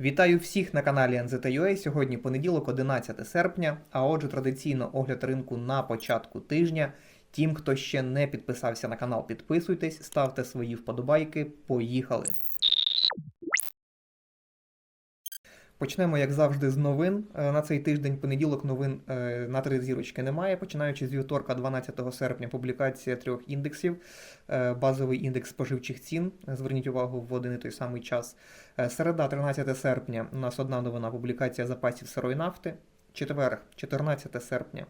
Вітаю всіх на каналі NZUA. Сьогодні понеділок, 11 серпня. А отже, традиційно огляд ринку на початку тижня. Тим, хто ще не підписався на канал, підписуйтесь, ставте свої вподобайки. Поїхали! Почнемо, як завжди, з новин. Е, На цей тиждень понеділок новин е, на три зірочки немає. Починаючи з вівторка, 12 серпня, публікація трьох індексів. Е, Базовий індекс споживчих цін. Зверніть увагу в один і той самий час. Середа, 13 серпня, у нас одна новина публікація запасів сирої нафти. Четвер, 14 серпня,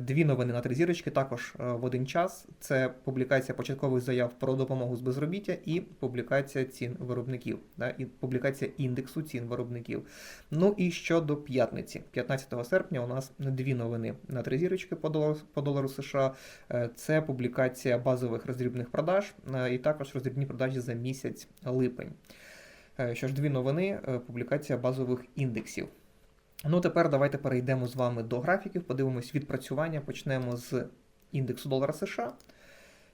дві новини на три зірочки, також е, в один час. Це публікація початкових заяв про допомогу з безробіття і публікація цін виробників, да, і публікація індексу цін виробників. Ну і щодо п'ятниці, 15 серпня у нас дві новини на три зірочки по долару, по долару США. Е, Це публікація базових роздрібних продаж е, і також роздрібні продажі за місяць липень. Е, Що ж, дві новини, е, публікація базових індексів. Ну, тепер давайте перейдемо з вами до графіків, подивимось відпрацювання. Почнемо з індексу долара США.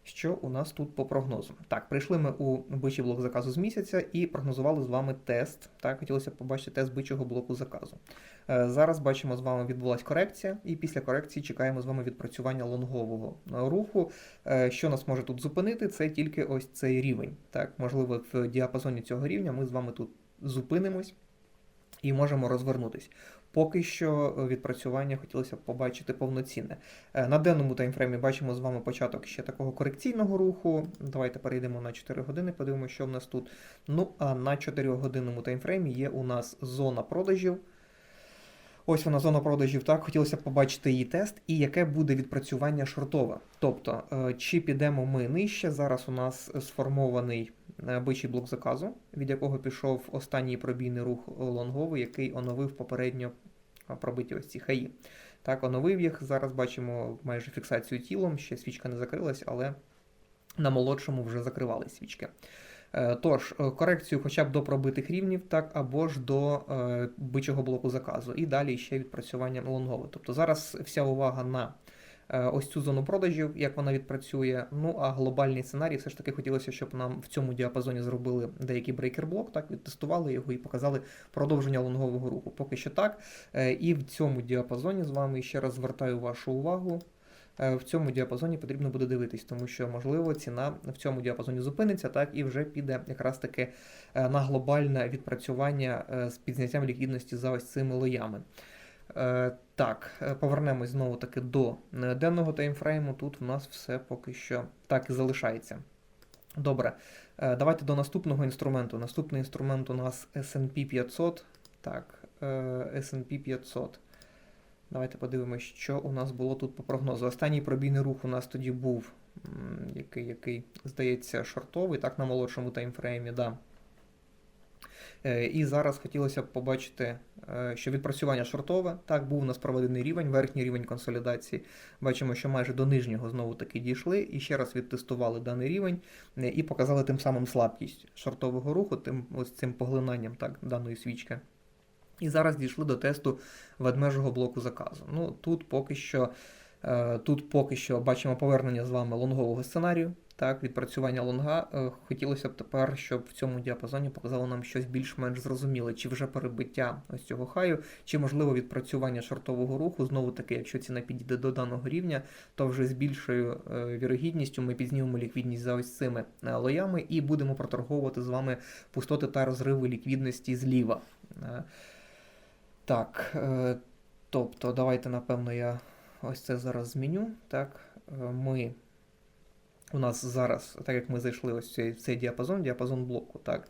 Що у нас тут по прогнозу? Так, прийшли ми у бичий блок заказу з місяця і прогнозували з вами тест. Так, хотілося б побачити тест бичого блоку заказу. Е, Зараз бачимо з вами відбулася корекція, і після корекції чекаємо з вами відпрацювання лонгового е, руху. Е, Що нас може тут зупинити? Це тільки ось цей рівень. Так, можливо, в діапазоні цього рівня ми з вами тут зупинимось і можемо розвернутись. Поки що е, відпрацювання хотілося б побачити повноцінне. Е, На денному таймфреймі бачимо з вами початок ще такого корекційного руху. Давайте перейдемо на 4 години, подивимося, що в нас тут. Ну, а на 4 годинному таймфреймі є у нас зона продажів. Ось вона зона продажів. Так, хотілося б побачити її тест і яке буде відпрацювання шортове. Тобто, е, чи підемо ми нижче. Зараз у нас сформований бичий блок заказу, від якого пішов останній пробійний рух лонговий, який оновив попередньо пробиті ось ці хаї. Так, оновив їх. Зараз бачимо майже фіксацію тілом. Ще свічка не закрилась, але на молодшому вже закривали свічки. Е, Тож, е, корекцію хоча б до пробитих рівнів, так, або ж до е, бичого блоку заказу. І далі ще відпрацювання лонгове. Тобто зараз вся увага на ось цю зону продажів, як вона відпрацює. Ну а глобальний сценарій все ж таки хотілося, щоб нам в цьому діапазоні зробили деякий брейкер-блок, так, відтестували його і показали продовження лонгового руху. Поки що так. Е, І в цьому діапазоні з вами ще раз звертаю вашу увагу. Е, В цьому діапазоні потрібно буде дивитись, тому що, можливо, ціна в цьому діапазоні зупиниться, так, і вже піде якраз таки е, на глобальне відпрацювання е, з підняттям ліквідності за ось цими лоями. Е, Так, е, повернемось знову таки до е, денного таймфрейму. Тут в нас все поки що так і залишається. Добре, давайте до наступного інструменту. Наступний інструмент у нас S&P 500. Так, S&P 500. Давайте подивимось, що у нас було тут по прогнозу. Останній пробійний рух у нас тоді був, який, який здається, шортовий, так, на молодшому таймфреймі, да. Е, І зараз хотілося б побачити, е, що відпрацювання шортове. Так, був у нас проведений рівень, верхній рівень консолідації. Бачимо, що майже до нижнього знову таки дійшли і ще раз відтестували даний рівень е, і показали тим самим слабкість шортового руху, тим ось цим поглинанням так, даної свічки. І зараз дійшли до тесту ведмежого блоку заказу. Ну, тут поки що, тут поки що бачимо повернення з вами лонгового сценарію. Так, відпрацювання лонга. Е, Хотілося б тепер, щоб в цьому діапазоні показало нам щось більш-менш зрозуміле, чи вже перебиття ось цього хаю, чи можливо відпрацювання шортового руху. Знову таки, якщо ціна підійде до даного рівня, то вже з більшою е, вірогідністю ми підзнімемо ліквідність за ось цими е, лоями і будемо проторговувати з вами пустоти та розриви ліквідності зліва. Так, тобто, давайте, напевно, я ось це зараз зміню. Так, ми. У нас зараз, так як ми зайшли ось в цей, в цей діапазон, діапазон блоку, так.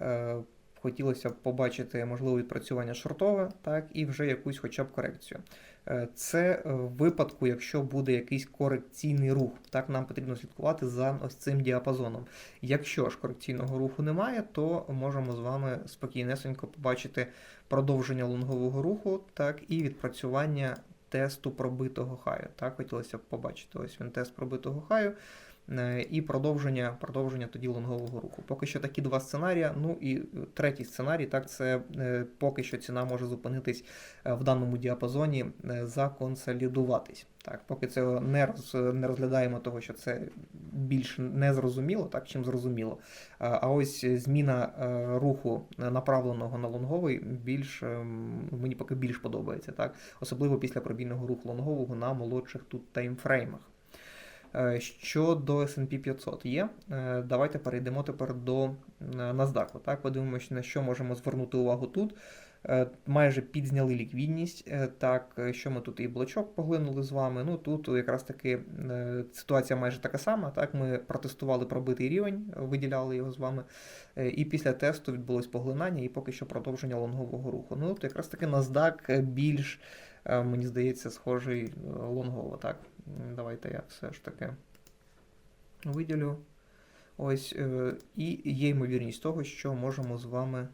Е, хотілося б побачити можливо відпрацювання шортове, так, і вже якусь хоча б корекцію. Е, Це е, в випадку, якщо буде якийсь корекційний рух, так нам потрібно слідкувати за ось цим діапазоном. Якщо ж корекційного руху немає, то можемо з вами спокійнесенько побачити продовження лонгового руху, так, і відпрацювання тесту пробитого хаю. Так, хотілося б побачити. Ось він тест пробитого хаю. Е, і продовження, продовження тоді лонгового руху. Поки що такі два сценарії. Ну і е, третій сценарій, так, це е, поки що ціна може зупинитись в даному діапазоні, законсолідуватись. Так, поки цього не роз, не розглядаємо того, що це більш незрозуміло, так, чим зрозуміло. А ось зміна руху направленого на лонговий більш мені поки більш подобається, так, особливо після пробійного руху лонгового на молодших тут таймфреймах. Е, Щодо S&P 500 є, е, давайте перейдемо тепер до е, NASDAQ. Так, подивимося, на що можемо звернути увагу тут. Е, Майже підзняли ліквідність. Так, що ми тут і блочок поглинули з вами. Ну тут якраз таки ситуація майже така сама. Так, ми протестували пробитий рівень, виділяли його з вами. І після тесту відбулось поглинання і поки що продовження лонгового руху. Ну, от якраз таки NASDAQ більш, мені здається, схожий лонгово. Так, давайте я все ж таки виділю. Ось, е, і є ймовірність того, що можемо з вами.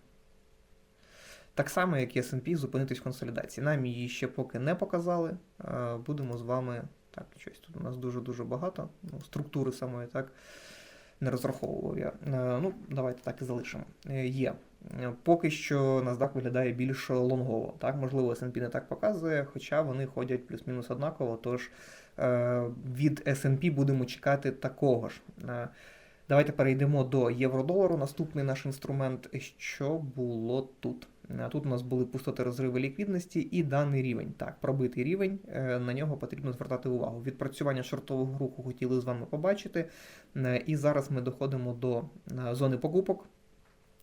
Так само, як і S&P, зупинитись в консолідації. Нам її ще поки не показали. Е, Будемо з вами. Так, щось тут у нас дуже-дуже багато. Ну, структури самої, так. Не розраховував я. Е, Ну, давайте так і залишимо. Є. Поки що NASDAQ виглядає більш лонгово. Так, можливо, S&P не так показує, хоча вони ходять плюс-мінус однаково. Тож від S&P будемо чекати такого ж. Е, Давайте перейдемо до євро-долару. Наступний наш інструмент, що було тут. Е, Тут у нас були пустоти розриви ліквідності і даний рівень. Так, пробитий рівень, е, на нього потрібно звертати увагу. Відпрацювання шортового руху хотіли з вами побачити. Е, І зараз ми доходимо до е, зони покупок.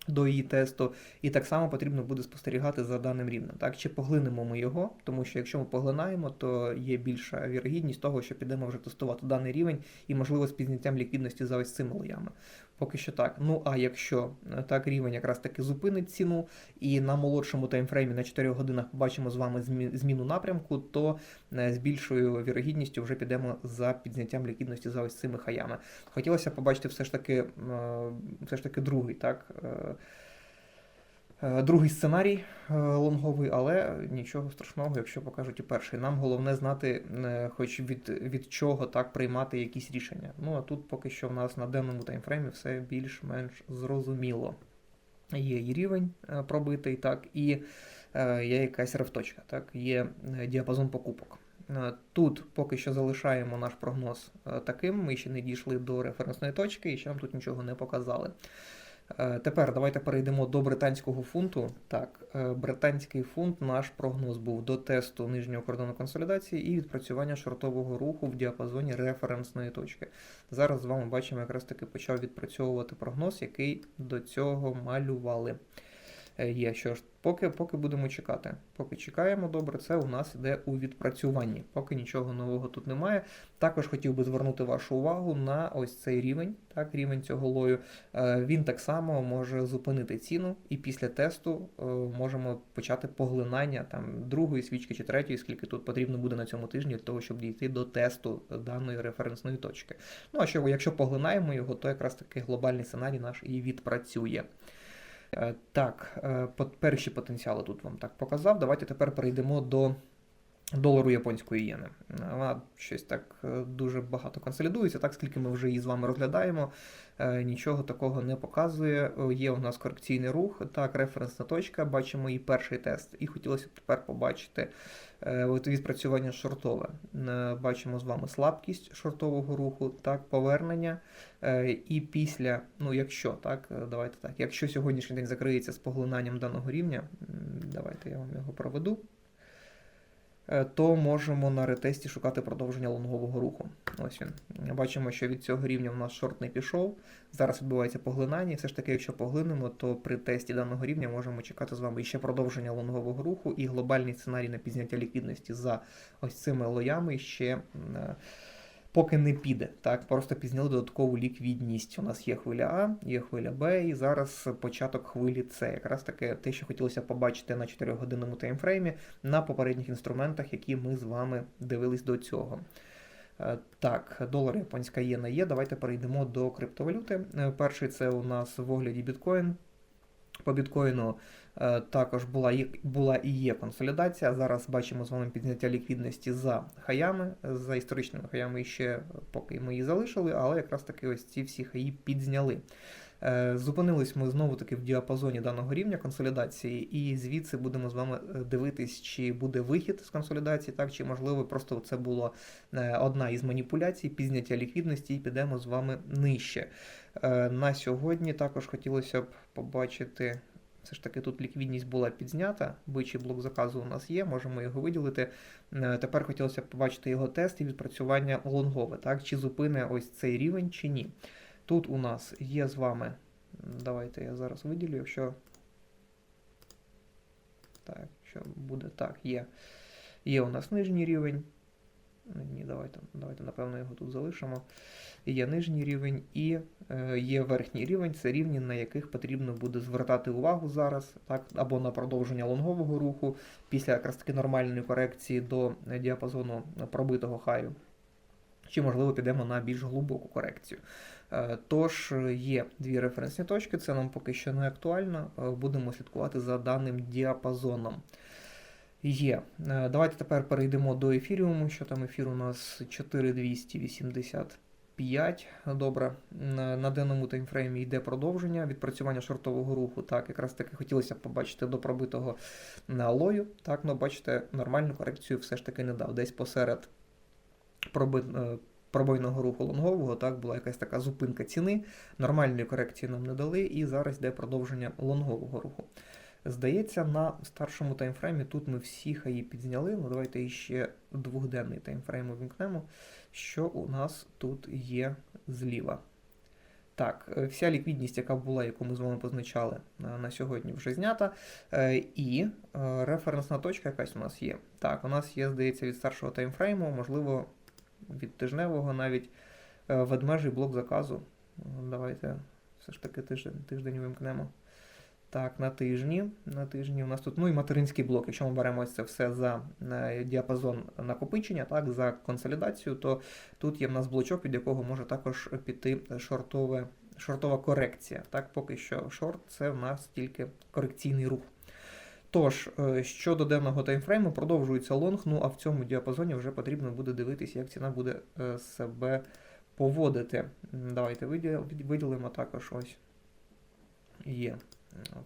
До її тесту, і так само потрібно буде спостерігати за даним рівнем. Так, чи поглинемо ми його, тому що якщо ми поглинаємо, то є більша вірогідність того, що підемо вже тестувати даний рівень і, можливо, з підняттям ліквідності за ось цими лоями. Поки що так. Ну а якщо е, так рівень якраз таки зупинить ціну, і на молодшому таймфреймі на 4 годинах побачимо з вами змі- зміну напрямку, то е, з більшою вірогідністю вже підемо за підняттям ліквідності за ось цими хаями. Хотілося побачити все ж таки, е, все ж таки другий, так. Е, Другий сценарій е, лонговий, але нічого страшного, якщо покажуть і перший. Нам головне знати, е, хоч від, від чого так приймати якісь рішення. Ну а тут поки що в нас на денному таймфреймі все більш-менш зрозуміло. Є і рівень пробитий, так, і є якась рефточка, так, є діапазон покупок. Тут поки що залишаємо наш прогноз таким. Ми ще не дійшли до референсної точки і ще нам тут нічого не показали. Е, Тепер давайте перейдемо до британського фунту. Так, е, британський фунт, наш прогноз був до тесту нижнього кордону консолідації і відпрацювання шортового руху в діапазоні референсної точки. Зараз з вами бачимо, якраз таки почав відпрацьовувати прогноз, який до цього малювали. Е, Є що ж, поки, поки будемо чекати. Поки чекаємо добре, це у нас йде у відпрацюванні. Поки нічого нового тут немає. Також хотів би звернути вашу увагу на ось цей рівень, так, рівень цього лою. Е, Він так само може зупинити ціну, і після тесту е, можемо почати поглинання там другої свічки чи третьої, скільки тут потрібно буде на цьому тижні для того, щоб дійти до тесту даної референсної точки. Ну а що, якщо поглинаємо його, то якраз таки глобальний сценарій наш і відпрацює. Е, Так, е, перші потенціали тут вам так показав. Давайте тепер перейдемо до долару японської єни. Вона щось так е, дуже багато консолідується, так скільки ми вже її з вами розглядаємо, е, нічого такого не показує. Е, Є у нас корекційний рух, так, референсна точка, бачимо і перший тест. І хотілося б тепер побачити відпрацювання шортове. Бачимо з вами слабкість шортового руху, так, повернення. І після, ну якщо так, давайте так, якщо сьогоднішній день закриється з поглинанням даного рівня, давайте я вам його проведу, то можемо на ретесті шукати продовження лонгового руху. Ось він. Бачимо, що від цього рівня в нас шорт не пішов. Зараз відбувається поглинання. І все ж таки, якщо поглинемо, то при тесті даного рівня можемо чекати з вами ще продовження лонгового руху і глобальний сценарій на підняття ліквідності за ось цими лоями ще. Поки не піде. Так, просто пізняли додаткову ліквідність. У нас є хвиля А, є хвиля Б, і зараз початок хвилі С. Якраз таке те, що хотілося побачити на 4-годинному таймфреймі на попередніх інструментах, які ми з вами дивились до цього. Е, Так, долар японська єна є. Давайте перейдемо до криптовалюти. Е, Перший це у нас в огляді біткоін. По біткоїну Також була, була і є консолідація. Зараз бачимо з вами підняття ліквідності за хаями, за історичними хаями ще поки ми її залишили, але якраз таки ось ці всі хаї підзняли. Е, Зупинились ми знову таки в діапазоні даного рівня консолідації, і звідси будемо з вами е, дивитись, чи буде вихід з консолідації, так чи можливо просто це була е, одна із маніпуляцій, підняття ліквідності, і підемо з вами нижче. Е, На сьогодні також хотілося б побачити. Все ж таки тут ліквідність була підзнята, бичий блок заказу у нас є, можемо його виділити. Е, Тепер хотілося б побачити його тест і відпрацювання лонгове, так? Чи зупине ось цей рівень, чи ні. Тут у нас є з вами. Давайте я зараз виділю, якщо. Так, що буде. Так, є. Є у нас нижній рівень. Ні, давайте, давайте, напевно, його тут залишимо. Є нижній рівень і е, є верхній рівень. Це рівні, на яких потрібно буде звертати увагу зараз, так, або на продовження лонгового руху після якраз таки нормальної корекції до е, діапазону пробитого хаю. Чи, можливо, підемо на більш глибоку корекцію. Е, Тож є дві референсні точки, це нам поки що не актуально. е, Будемо слідкувати за даним діапазоном. Є. Е, Давайте тепер перейдемо до ефіріуму. Що там ефір у нас 4285. Добре. На, на денному таймфреймі йде продовження відпрацювання шортового руху. Так, якраз таки хотілося побачити до пробитого на. Так, ну бачите, нормальну корекцію все ж таки не дав. Десь посеред проби, е, пробойного руху лонгового, так, була якась така зупинка ціни. Нормальної корекції нам не дали, і зараз йде продовження лонгового руху. Здається, на старшому таймфреймі тут ми всі хаї підзняли. Ну, давайте іще двохденний таймфрейм увімкнемо, що у нас тут є зліва. Так, е, вся ліквідність, яка була, яку ми з вами позначали е, на сьогодні, вже знята. Е, І референсна точка якась у нас є. Так, у нас є, здається, від старшого таймфрейму, можливо, від тижневого навіть ведмежий блок заказу. Давайте все ж таки тиждень, тиждень вимкнемо. Так, на тижні. На тижні у нас тут, ну і материнський блок. Якщо ми беремо це все за е, діапазон накопичення, так, за консолідацію, то тут є в нас блочок, від якого може також піти шортове, шортова корекція. Так, поки що шорт це в нас тільки корекційний рух. Тож, е, щодо денного таймфрейму, продовжується лонг, ну а в цьому діапазоні вже потрібно буде дивитися, як ціна буде е, себе поводити. Давайте виділимо також ось є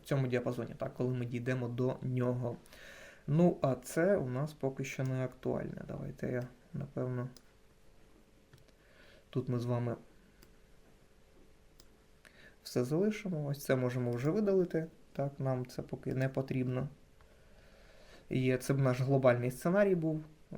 в цьому діапазоні, так, коли ми дійдемо до нього. Ну, а це у нас поки що не актуальне. Давайте я, напевно, тут ми з вами все залишимо. Ось це можемо вже видалити. Так, нам це поки не потрібно. Є, це б наш глобальний сценарій був. Е,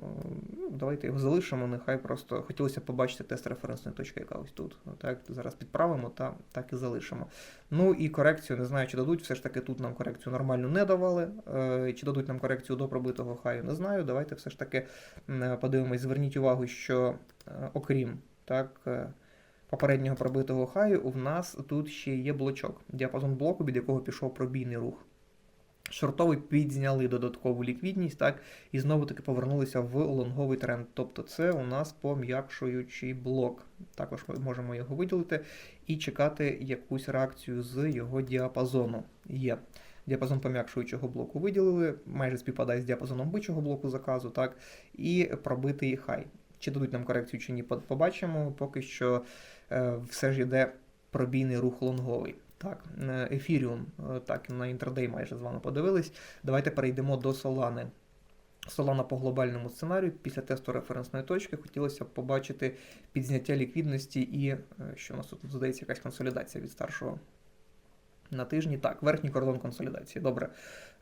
Ну, давайте його залишимо, нехай просто хотілося побачити тест референсної точки, яка ось тут. Так, зараз підправимо та так і залишимо. Ну і корекцію, не знаю, чи дадуть. Все ж таки тут нам корекцію нормальну не давали. Е, Чи дадуть нам корекцію до пробитого хаю, не знаю. Давайте все ж таки подивимось. Зверніть увагу, що е, окрім так. Попереднього пробитого хаю у нас тут ще є блочок. Діапазон блоку, від якого пішов пробійний рух. Шортовий підзняли додаткову ліквідність, так, і знову таки повернулися в лонговий тренд. Тобто це у нас пом'якшуючий блок. Також ми можемо його виділити і чекати якусь реакцію з його діапазону. Є. Діапазон пом'якшуючого блоку виділили, майже співпадає з діапазоном бичого блоку заказу, так, і пробитий хай. Чи дадуть нам корекцію, чи ні, побачимо. Поки що е, все ж йде пробійний рух лонговий. Так, Ефіріум, е, так, на інтрадей майже з вами подивились. Давайте перейдемо до Solana. Solana по глобальному сценарію. Після тесту референсної точки хотілося б побачити підзняття ліквідності і е, що у нас тут здається якась консолідація від старшого на тижні. Так, верхній кордон консолідації. Добре.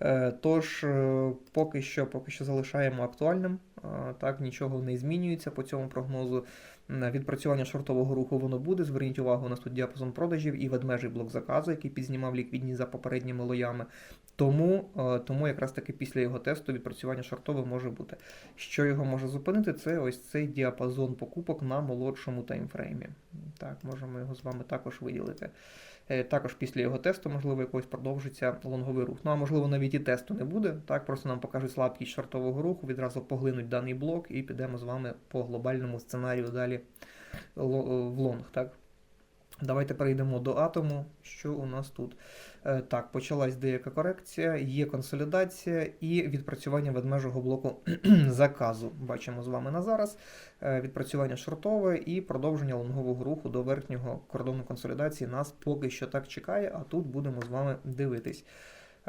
Е, Тож, е, поки що, поки що залишаємо актуальним. Е, Так, нічого не змінюється по цьому прогнозу. Відпрацювання шортового руху воно буде. Зверніть увагу, у нас тут діапазон продажів і ведмежий блок заказу, який підзнімав ліквідність за попередніми лоями. Тому, тому якраз таки після його тесту відпрацювання шортове може бути. Що його може зупинити, це ось цей діапазон покупок на молодшому таймфреймі. Так, можемо його з вами також виділити. Е, Також після його тесту, можливо, якось продовжиться лонговий рух. Ну а можливо, навіть і тесту не буде. Так, просто нам покажуть слабкість шортового руху, відразу поглинуть даний блок і підемо з вами по глобальному сценарію далі в лонг. Так. Давайте перейдемо до атому. Що у нас тут? Е, Так, почалась деяка корекція, є консолідація і відпрацювання ведмежого блоку заказу. Бачимо з вами на зараз. Е, Відпрацювання шортове і продовження лонгового руху до верхнього кордону консолідації нас поки що так чекає, а тут будемо з вами дивитись.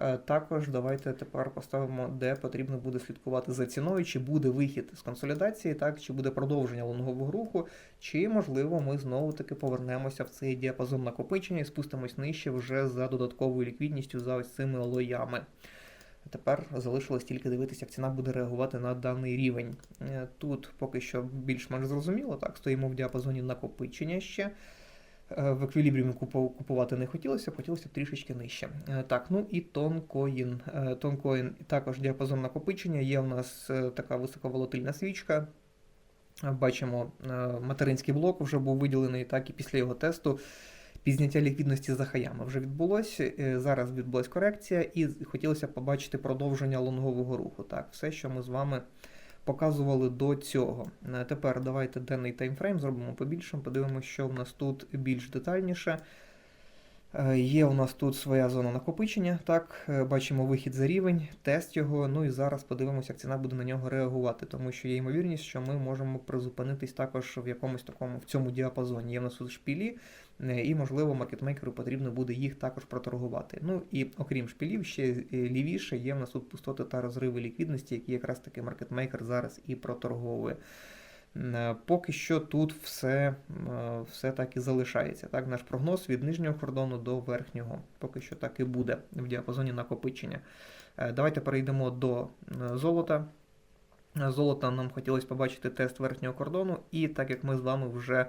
Е, Також давайте тепер поставимо, де потрібно буде слідкувати за ціною, чи буде вихід з консолідації, так, чи буде продовження лонгового руху, чи, можливо, ми знову-таки повернемося в цей діапазон накопичення і спустимось нижче вже за додатковою ліквідністю за ось цими лоями. Тепер залишилось тільки дивитися, як ціна буде реагувати на даний рівень. Е, Тут поки що більш-менш зрозуміло, так, стоїмо в діапазоні накопичення ще. Е, В еквілібріумі купувати не хотілося, хотілося трішечки нижче. Е, Так, ну і тонкоін. Е, Тонкоін також діапазон накопичення. Є у нас така високоволатильна свічка. Бачимо, материнський блок вже був виділений, так і після його тесту підняття ліквідності за хаями вже відбулося. Зараз відбулася корекція, і хотілося побачити продовження лонгового руху. Так, все, що ми з вами показували до цього. Е, Тепер давайте денний таймфрейм зробимо побільшим, подивимося, що в нас тут більш детальніше. Е, Є у нас тут своя зона накопичення. Так, е, бачимо вихід за рівень, тест його. Ну і зараз подивимося, як ціна буде на нього реагувати, тому що є ймовірність, що ми можемо призупинитись також в якомусь такому в цьому діапазоні. Є в нас тут шпілі, і можливо маркетмейкеру потрібно буде їх також проторгувати. Ну і окрім шпілів, ще е, лівіше є в нас тут пустоти та розриви ліквідності, які якраз таки маркетмейкер зараз і проторговує. Е, Поки що тут все, е, все так і залишається. Так, наш прогноз від нижнього кордону до верхнього. Поки що так і буде в діапазоні накопичення. Е, Давайте перейдемо до е, золота. Е, Золота нам хотілося побачити тест верхнього кордону, і так як ми з вами вже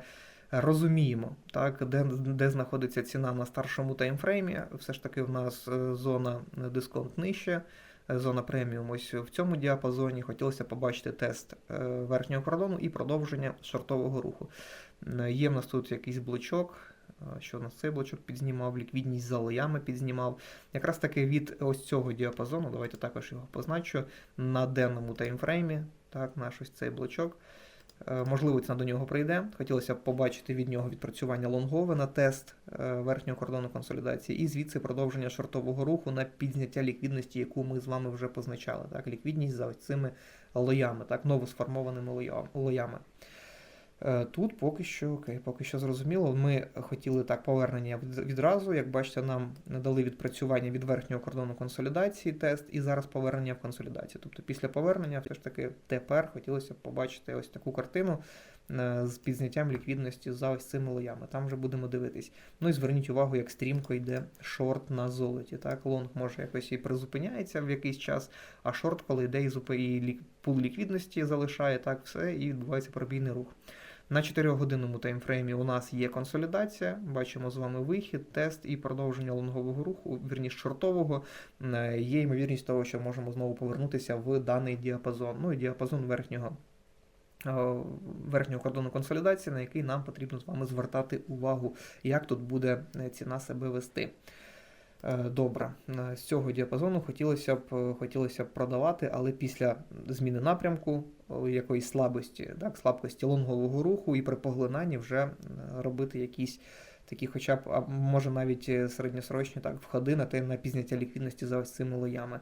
розуміємо, так, де, де знаходиться ціна на старшому таймфреймі, все ж таки в нас е, зона дисконт нижче, е, зона преміум ось в цьому діапазоні. Хотілося побачити тест е, верхнього кордону і продовження шортового руху. Є в нас тут якийсь блочок. Що у нас цей блочок підзнімав, ліквідність за лоями підзнімав. Якраз таки від ось цього діапазону, давайте також його позначу, на денному таймфреймі, так, наш ось цей блочок. Е, Можливо, ціна до нього прийде. Хотілося б побачити від нього відпрацювання лонгове на тест е, верхнього кордону консолідації, і звідси продовження шортового руху на підзняття ліквідності, яку ми з вами вже позначали. Так, ліквідність за цими лоями, так, новосформованими лоями. Е, Тут поки що окей, поки що зрозуміло. Ми хотіли так повернення від- відразу. Як бачите, нам надали відпрацювання від верхнього кордону консолідації тест, і зараз повернення в консолідацію. Тобто після повернення, все ж таки, тепер хотілося б побачити ось таку картину е, з підзняттям ліквідності за ось цими лоями. Там вже будемо дивитись. Ну і зверніть увагу, як стрімко йде шорт на золоті. Так, лонг може якось і призупиняється в якийсь час, а шорт, коли йде і, пул ліквідності залишає, так все, і відбувається пробійний рух. На 4-годинному таймфреймі у нас є консолідація. Бачимо з вами вихід, тест і продовження лонгового руху, вірніше шортового. Е, Є ймовірність того, що можемо знову повернутися в даний діапазон. Ну і діапазон верхнього. е, Верхнього кордону консолідації, на який нам потрібно з вами звертати увагу, як тут буде е, ціна себе вести. Е, Добре, Е, з цього діапазону хотілося б, е, хотілося б продавати, але після зміни напрямку, якоїсь слабості, так, слабкості лонгового руху і при поглинанні вже робити якісь такі, хоча б, а може навіть середньосрочні так, входи на те на пізняття ліквідності за ось цими лоями.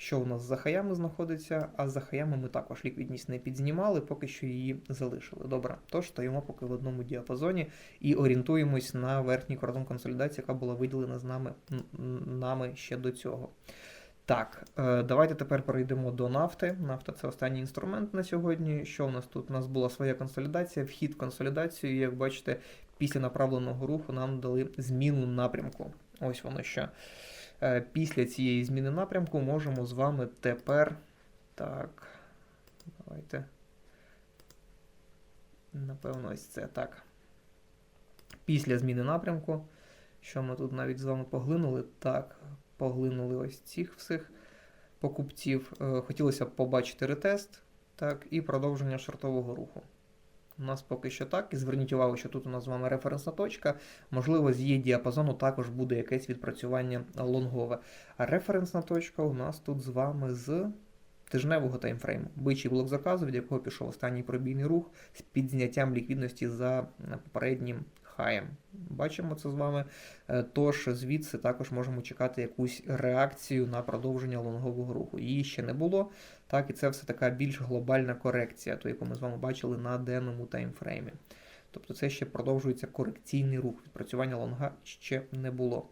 Що у нас за хаями знаходиться, а за хаями ми також ліквідність не підзнімали, поки що її залишили. Добре, тож стоїмо поки в одному діапазоні і орієнтуємось на верхній кордон консолідації, яка була виділена з нами, нами ще до цього. Так, е, давайте тепер перейдемо до нафти. Нафта це останній інструмент на сьогодні. Що у нас тут? У нас була своя консолідація, вхід в консолідацію, як бачите, після направленого руху нам дали зміну напрямку. Ось воно що. Е, Після цієї зміни напрямку можемо з вами тепер. Так. Давайте. Напевно, ось це так. Після зміни напрямку. Що ми тут навіть з вами поглинули? Так, поглинули ось цих всіх покупців. Е, Хотілося б побачити ретест, так, і продовження шортового руху. У нас поки що так. І зверніть увагу, що тут у нас з вами референсна точка. Можливо, з її діапазону також буде якесь відпрацювання лонгове. А референсна точка у нас тут з вами з тижневого таймфрейму. Бичий блок заказу, від якого пішов останній пробійний рух з підзняттям ліквідності за е, попереднім хаєм. Бачимо це з вами. Е, Тож звідси також можемо чекати якусь реакцію на продовження лонгового руху. Її ще не було. Так, і це все така більш глобальна корекція, ту, яку ми з вами бачили на денному таймфреймі. Тобто це ще продовжується корекційний рух. Відпрацювання лонга ще не було.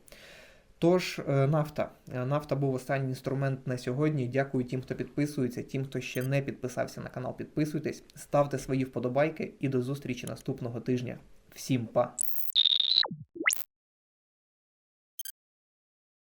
Тож, е, нафта. Е, Нафта був останній інструмент на сьогодні. Дякую тим, хто підписується, тим, хто ще не підписався на канал, підписуйтесь, ставте свої вподобайки і до зустрічі наступного тижня. Всім па!